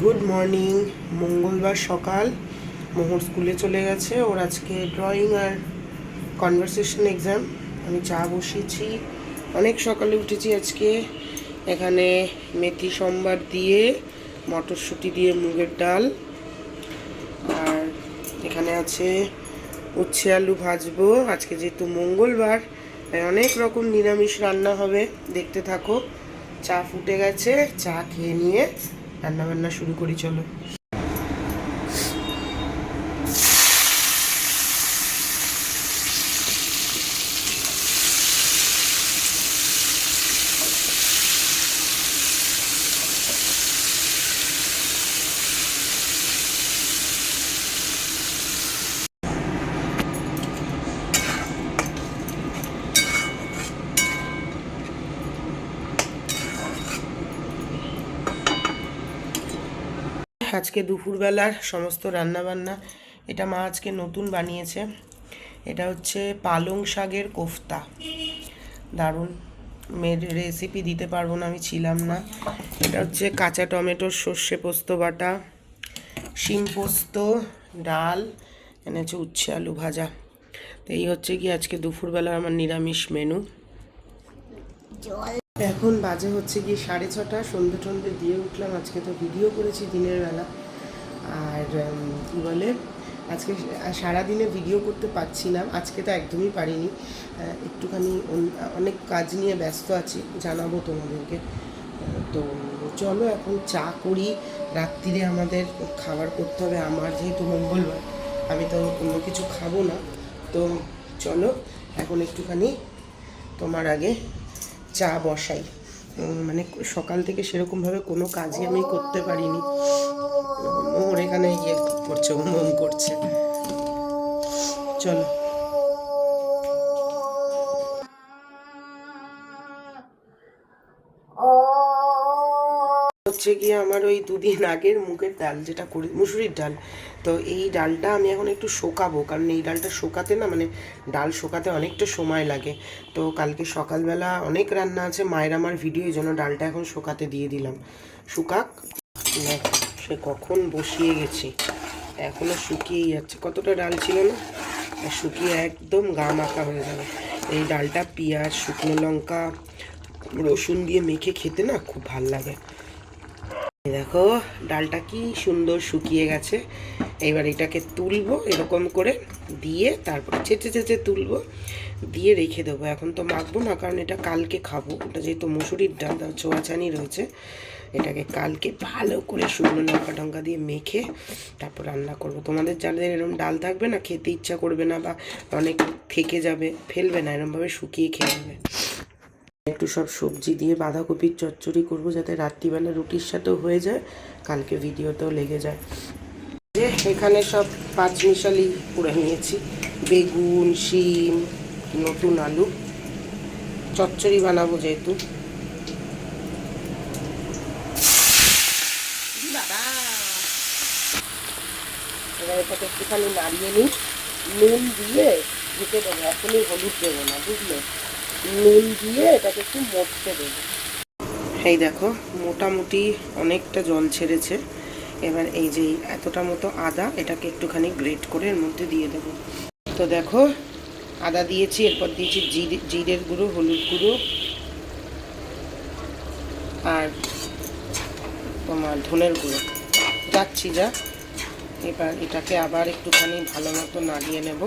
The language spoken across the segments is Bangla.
গুড মর্নিং, মঙ্গলবার সকাল। মোহর স্কুলে চলে গেছে। ওর আজকে ড্রয়িং আর কনভারসেশন এক্সাম আমি চা বসিয়েছি। অনেক সকালে উঠেছি আজকে। এখানে মেথি সম্বার দিয়ে, মটরশুঁটি দিয়ে মুগের ডাল। আর এখানে আছে উচ্ছে আলু ভাজবো। আজকে যেহেতু মঙ্গলবার অনেক রকম নিরামিষ রান্না হবে। দেখতে থাকো, চা ফুটে গেছে। চা খেয়ে নিয়ে রান্না বান্না শুরু করি চলো। আজকে দুপুরবেলার সমস্ত রান্নাবান্না। এটা মা আজকে নতুন বানিয়েছে। এটা হচ্ছে পালং শাকের কোফতা। দারুণ। মেয়ের রেসিপি দিতে পারব না, আমি ছিলাম না। এটা হচ্ছে কাঁচা টমেটোর সর্ষে পোস্ত বাটা, শিম পোস্ত, ডাল, এনে হচ্ছে উচ্ছে আলু ভাজা। তো এই হচ্ছে কি আজকে দুপুরবেলা আমার নিরামিষ মেনু এখন বাজে হচ্ছে কি সাড়ে ছটা, সন্ধে টন্ধে দিয়ে উঠলাম, আজকে তো ভিডিও করেছি দিনের বেলা। আর কি বলে, আজকে সারাদিনে ভিডিও করতে পারছি না আজকে তো একদমই পারিনি। একটুখানি অনেক কাজ নিয়ে ব্যস্ত আছি, জানাব তোমাদেরকে। তো, চলো এখন চা করি, রাত্রিরে আমাদের খাবার করতে হবে, আমার যেহেতু মঙ্গলবার, আমি তো অন্য কিছু খাব না। তো, চলো, এখন একটুখানি তোমার আগে চা বসাই। মানে সকাল থেকে সেরকমভাবে কোনো কাজই আমি করতে পারিনি। ওর এখানে ইয়ে করছে মন করছে। চলো। হচ্ছে গিয়ে আমার ওই দুদিন আগের মুগের ডাল যেটা করি, মুসুরির ডাল। তো এই ডালটা আমি এখন একটু শোকাবো, কারণ এই ডালটা শোকাতে না মানে ডাল শোকাতে অনেকটা সময় লাগে। তো কালকে সকালবেলা অনেক রান্না আছে, মায়ের আমার ভিডিও জন্য ডালটা এখন শোকাতে দিয়ে দিলাম। শুকাক সে কখন বসিয়ে গেছি। এখনও শুকিয়েই যাচ্ছে। কতটা ডাল ছিল না? আর শুকিয়ে একদম গা মাখা হয়ে যাবে। এই ডালটা পেঁয়াজ, শুকনো লঙ্কা, রসুন দিয়ে মেখে খেতে না খুব ভালো লাগে। দেখো, ডালটা কি সুন্দর শুকিয়ে গেছে। এবার এটাকে তুলবো এরকম করে দিয়ে তারপরে চেঁচে চেঁচে তুলবো। দিয়ে রেখে দেবো। এখন তো মাখবো না, কারণ এটা কালকে খাব। ওটা যেহেতু মুসুরির ডাল তার ছোঁয়াছানি রয়েছে। এটাকে কালকে ভালো করে শুকনো লঙ্কা টঙ্কা দিয়ে মেখে তারপর রান্না করব। তোমাদের যাদের এরকম ডাল থাকবে না, খেতে ইচ্ছা করবে না বা অনেক থেকে যাবে, ফেলবে না, এরমভাবে শুকিয়ে খেয়ে নেবে। একটু সব সবজি দিয়ে বাঁধাকপির চচ্চড়ি করব যাতে রাত্রিবেলা রুটির সাথেও হয়ে যায়, কালকে ভিডিওতেও লেগে যায়। যে এখানে সব পাঁচ মিশালি করে নিয়েছি। বেগুন, শিম, নতুন আলু। চচ্চড়ি বানাবো যেহেতু। এবার একটুখানি নাড়িয়ে নিই। নুন দিয়ে ঢেকে দেবো, এখনই হলুদ দেবো না, বুঝলে? নুন দিয়ে এটাকে একটু মরতে দেবো। এই দেখো, মোটামুটি অনেকটা জল ছেড়েছে। এবার এই যে এতটা মতো আদা, এটাকে একটুখানি গ্রেট করে এর মধ্যে দিয়ে দেবো। তো দেখো, আদা দিয়েছি, এরপর দিয়েছি জিরে, জিরের গুঁড়ো, হলুদ গুঁড়ো। আর তোমার ধনের গুঁড়ো। যাচ্ছি যা। এবার এটাকে আবার একটুখানি ভালো মতো নাড়িয়ে নেব।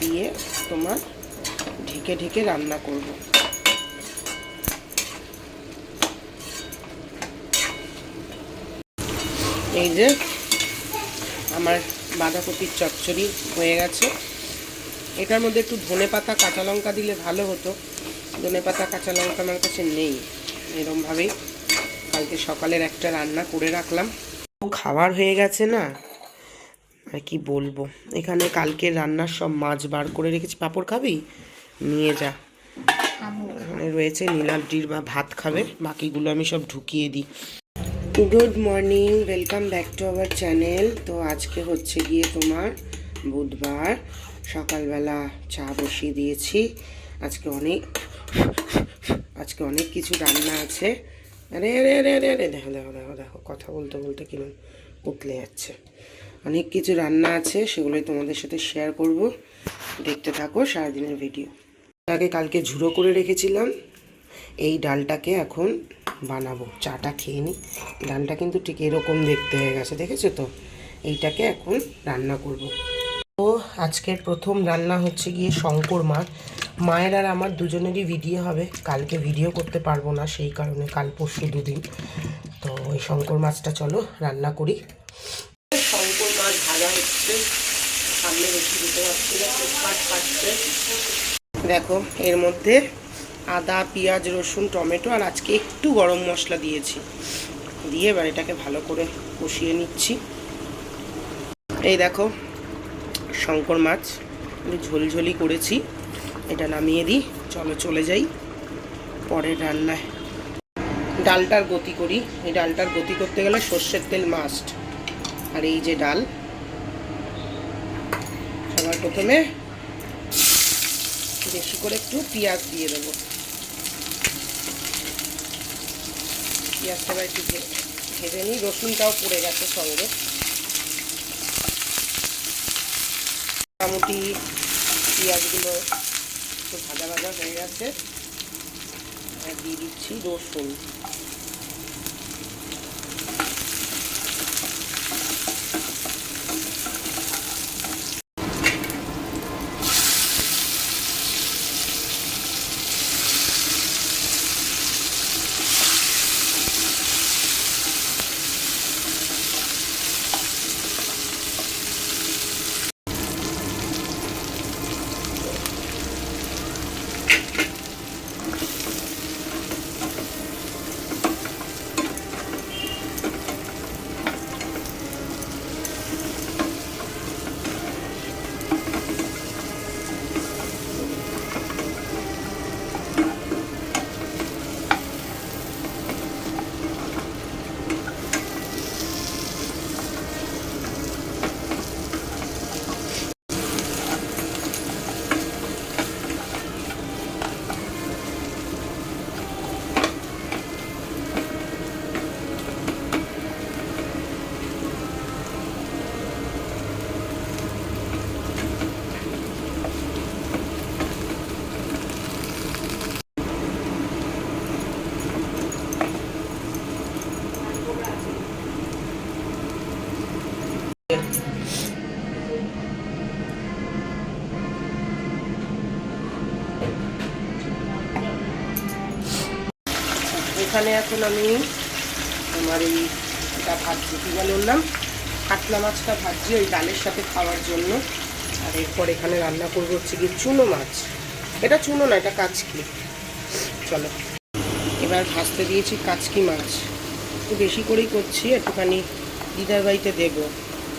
দিয়ে তোমার ঢেকে ঢেকে রান্না করব। এই যে আমার বাঁধাকপির চচ্চড়ি হয়ে গেছে। এটার মধ্যে একটু ধনে পাতা, কাঁচা লঙ্কা দিলে ভালো হতো। ধনে পাতা, কাঁচা লঙ্কা আমার কাছে নেই। এরমভাবেই কালকে সকালের একটা রান্না করে রাখলাম। খাবার হয়ে গেছে না? আর কি বলব? এখানে কালকে রান্নার সব মাছ বার করে রেখেছি। পাপড় খাবি? নিয়ে যা। এখানে রয়েছে নীলাদ্রির বা ভাত খাবে। বাকিগুলো আমি সব ঢুকিয়ে দিই। Good morning welcome back to our channel তো আজকে হচ্ছে গিয়ে তোমার বুধবার। সকালবেলা চা বসিয়ে দিয়েছি। আজকে অনেক আজকে অনেক কিছু রান্না আছে। আরে আরে আরে আরে আরে দেখো দেখো দেখো দেখো কথা বলতে বলতে কিরম উতলে যাচ্ছে। অনেক কিছু রান্না আছে সেগুলোই তোমাদের সাথে শেয়ার করব। দেখতে থাকো সারাদিনের ভিডিও আগে কালকে ঝুড়ো করে রেখেছিলাম। এই ডালটাকে এখন বানাবো। চাটা খেয়ে নিই ডালটা কিন্তু ঠিক এরকম দেখতে হয়ে গেছে, দেখেছ তো? এইটাকে এখন রান্না করব। তো আজকের প্রথম রান্না হচ্ছে গিয়ে শঙ্কর মাছ মায়ের আর আমার দুজনেরই ভিডিও হবে। কালকে ভিডিও করতে পারব না সেই কারণে কাল পরশু দুদিন। তো ওই শঙ্কর মাছটা চলো রান্না করি। শঙ্কর মাছ ভাজা হচ্ছে। সামনে বেশি দিতে পারছি না দেখো, এর মধ্যে আদা, পেঁয়াজ, রসুন, টমেটো আর আজকে একটু গরম মশলা দিয়েছি। দিয়ে এবার এটাকে ভালো করে কষিয়ে নিচ্ছি। এই দেখো, শঙ্কর মাছ একটু ঝোলঝোলি করেছি। এটা নামিয়ে দিই, চলো চলে যাই পরের রান্নায়। ডালটার গতি করি, এই ডালটার গতি করতে গেলে সর্ষের তেল মাস্ট আর এই যে ডাল, সবার প্রথমে বেশি করে একটু পেঁয়াজ দিয়ে দেবো। পেঁয়াজটা একটু ভেজে নিই, রসুনটাও পড়ে গেছে সঙ্গে। মোটামুটি পেঁয়াজগুলো একটু ভাজা ভাজা হয়ে গেছে। আর দিয়ে দিচ্ছি রসুন। এখানে এখন আমি আমার এই এটা ভাজছি। কী নাম? কাতলা মাছটা ভাজছি ওই ডালের সাথে খাওয়ার জন্য। আর এরপর এখানে রান্না করব হচ্ছে গিয়ে চুনো মাছ। এটা চুনো না, এটা কাচকি। চলো। এবার ভাজতে দিয়েছি কাচকি মাছ। একটু বেশি করেই করছি, একটুখানি দিদার বাড়িতে দেবো।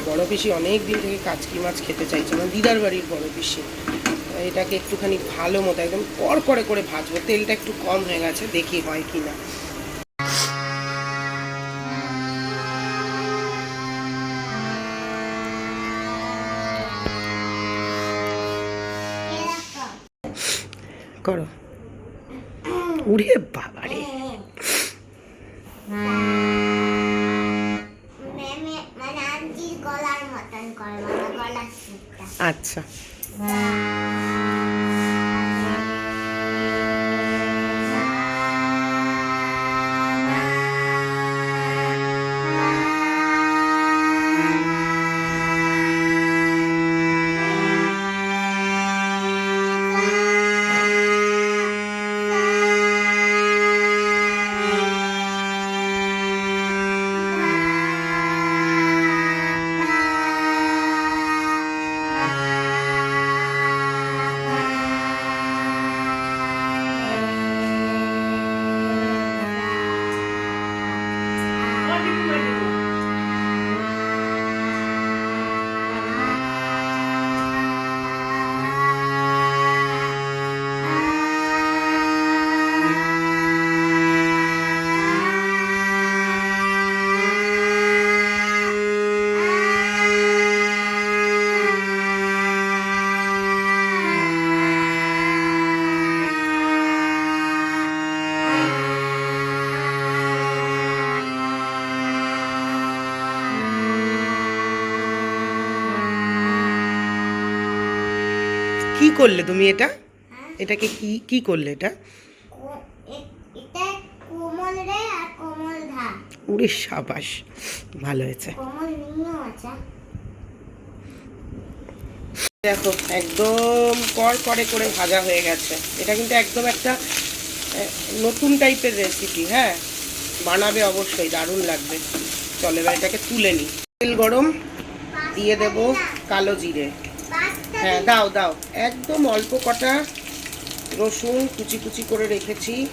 বড় পিসি অনেক দিন থেকে কাচকি মাছ খেতে চাইছে আমার দিদার বাড়ির বড় পিসি। এটাকে একটুখানি ভালো মতো একদম কড় করে করে ভাজবো। তেলটা একটু কম হয়ে গেছে, দেখি হয় কি না করো। উড়ে বাবারে। ম্যামে করলে তুমি এটা? এটাকে কি কি করলে এটা? উড়ে সাবাস। ভালো হয়েছে। আছে দেখো একদম কর করে করে ভাজা হয়ে গেছে। এটা কিন্তু একদম একটা নতুন টাইপের রেসিপি হ্যাঁ? বানাবে অবশ্যই দারুণ লাগবে। চলে এবার এটাকে তুলে নিই। তেল গরম দিয়ে দেবো কালো জিরে। হ্যাঁ দাও দাও। একদম অল্প কটা রসুন কুচি কুচি করে রেখেছি,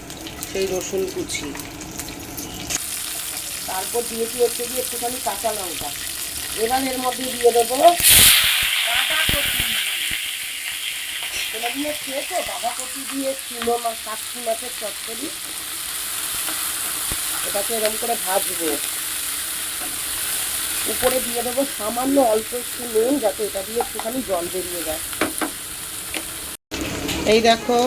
সেই রসুন কুচি। তারপর দিয়েছি হচ্ছে দিয়ে একটুখানি কাঁচা লঙ্কা। এবার এর মধ্যে দিয়ে দেবো খেয়েছো? বাঁধাকপি দিয়ে মাছের এটাকে এরকম করে ভাজবো। উপরে দিয়ে দেবো সামান্য অল্প একটু নুন যাতে এটা দিয়ে একটুখানি জল বেরিয়ে যায়। এই দেখো,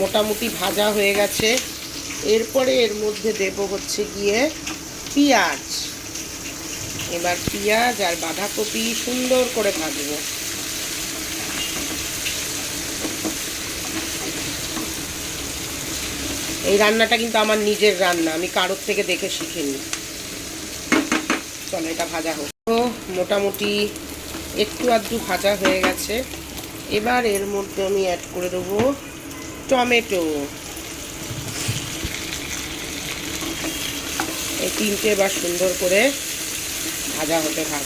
মোটামুটি ভাজা হয়ে গেছে। এরপরে এর মধ্যে দেব হচ্ছে গিয়ে পেঁয়াজ। এবার পেঁয়াজ আর বাঁধাকপি সুন্দর করে ভাজবো। এই রান্নাটা কিন্তু আমার নিজের রান্না, আমি কারোর থেকে দেখে শিখিনি। চলো, এটা ভাজা হোক। তো মোটামুটি একটু আধটু ভাজা হয়ে গেছে। এবার এর মধ্যে আমি অ্যাড করে দেবো টমেটো। এই তিনটে এবার সুন্দর করে ভাজা হতে থাক।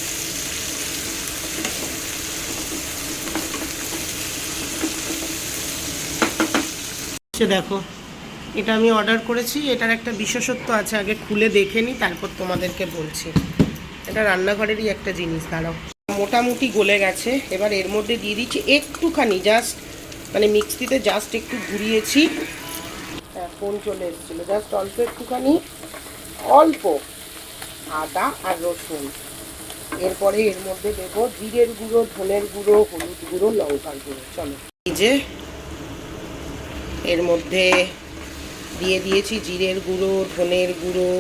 দেখো, এটা আমি অর্ডার করেছি। এটার একটা বিশেষত্ব আছে, আগে খুলে দেখে নিই তারপর তোমাদেরকে বলছি। এটা রান্নাঘরেরই একটা জিনিস, দাঁড়াও। মোটামুটি গলে গেছে। এবার এর মধ্যে দিয়ে দিচ্ছি একটুখানি জাস্ট মানে মিক্সিতে জাস্ট একটু ঘুরিয়েছি। হ্যাঁ ফোন চলে এসেছিল। জাস্ট অল্প একটুখানি, অল্প আদা আর রসুন। এরপরে এর মধ্যে দেবো জিরের গুঁড়ো, ধনের গুঁড়ো, হলুদ গুঁড়ো, লঙ্কার গুঁড়ো। চলো। এই যে, এর মধ্যে দিয়ে দিয়েছি জিরের গুঁড়ো, ধনের গুঁড়ো।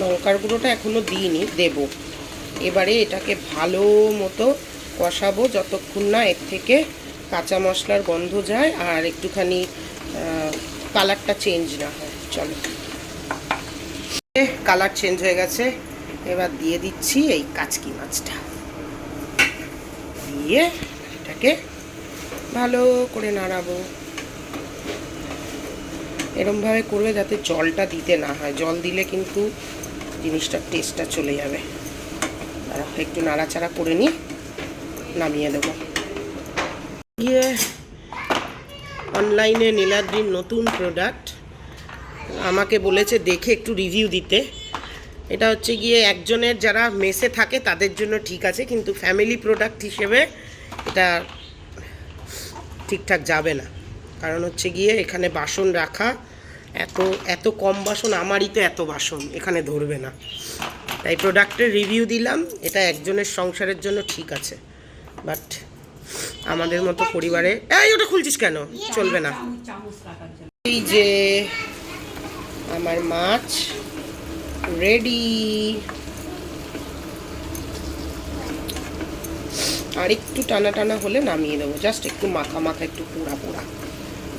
লঙ্কার গুঁড়োটা এখনও দিইনি, দেব। এবারে এটাকে ভালো মতো কষাবো যতক্ষণ না এর থেকে কাঁচা মশলার গন্ধ যায় আর একটুখানি কালারটা চেঞ্জ না হয়। চলো। কালার চেঞ্জ হয়ে গেছে। এবার দিয়ে দিচ্ছি এই কাচকি মাছটা। দিয়ে এটাকে ভালো করে নাড়াবো। এরমভাবে করলে যাতে জলটা দিতে না হয়। জল দিলে কিন্তু জিনিসটার টেস্টটা চলে যাবে। একটু নাড়াচাড়া করে নিই, নামিয়ে দেবো। গিয়ে অনলাইনে নীলাদ্রির নতুন প্রোডাক্ট আমাকে বলেছে, দেখে একটু রিভিউ দিতে। এটা হচ্ছে গিয়ে একজনের যারা মেসে থাকে, তাদের জন্য ঠিক আছে, কিন্তু ফ্যামিলি প্রোডাক্ট হিসেবে এটা ঠিকঠাক যাবে না। কারণ হচ্ছে গিয়ে এখানে বাসন রাখা, এত এত কম বাসন, আমারই তো এত বাসন, এখানে ধরবে না। তাই প্রোডাক্টের রিভিউ দিলাম। এটা একজনের সংসারের জন্য ঠিক আছে। বাট আমাদের মতো পরিবারে এই ওটা খুলছিস কেন? চলবে না। এই যে আমার মাছ রেডি আর একটু টানা টানা হলে নামিয়ে দেবো। জাস্ট একটু মাখা মাখা, একটু পোড়া পোড়া।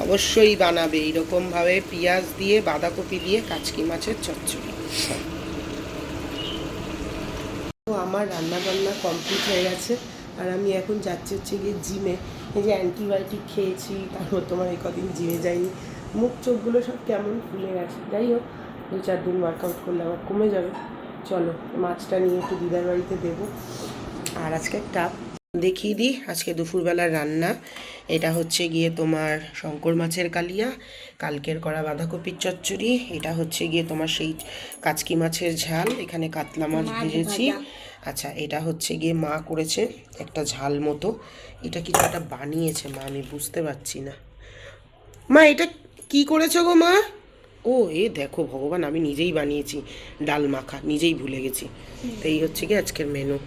অবশ্যই বানাবে। এইরকমভাবে পেঁয়াজ দিয়ে বাঁধাকপি দিয়ে কাচকি মাছের চচ্চড়ি। আমার রান্না বান্না কমপ্লিট হয়ে গেছে। আর আমি এখন যাচ্ছি হচ্ছে গিয়ে জিমে। এই যে অ্যান্টিবায়োটিক খেয়েছি তারপর তোমার এই কদিন জিমে যাইনি। মুখ চোখগুলো সব কেমন ফুলে গেছে। যাই হোক দু চার দিন ওয়ার্কআউট করলে আবার কমে যাবে। চলো মাছটা নিয়ে একটু দিদার বাড়িতে দেবো। আর আজকে একটা দেখিয়ে দিই আজকে দুপুরবেলার রান্না। এটা হচ্ছে গিয়ে তোমার শঙ্কর মাছের কালিয়া কালকের করা বাঁধাকপির চচ্চড়ি। এটা হচ্ছে গিয়ে তোমার সেই কাচকি মাছের ঝাল। এখানে কাতলা মাছ ভেজেছি। আচ্ছা এটা হচ্ছে গিয়ে মা করেছে একটা ঝাল মতো। এটা কিছু একটা বানিয়েছে মা? আমি বুঝতে পারছি না। মা এটা কি করেছ গো মা? ও এ দেখো ভগবান আমি নিজেই বানিয়েছি ডাল মাখা নিজেই ভুলে গেছি। তো এই হচ্ছে কি আজকের মেনু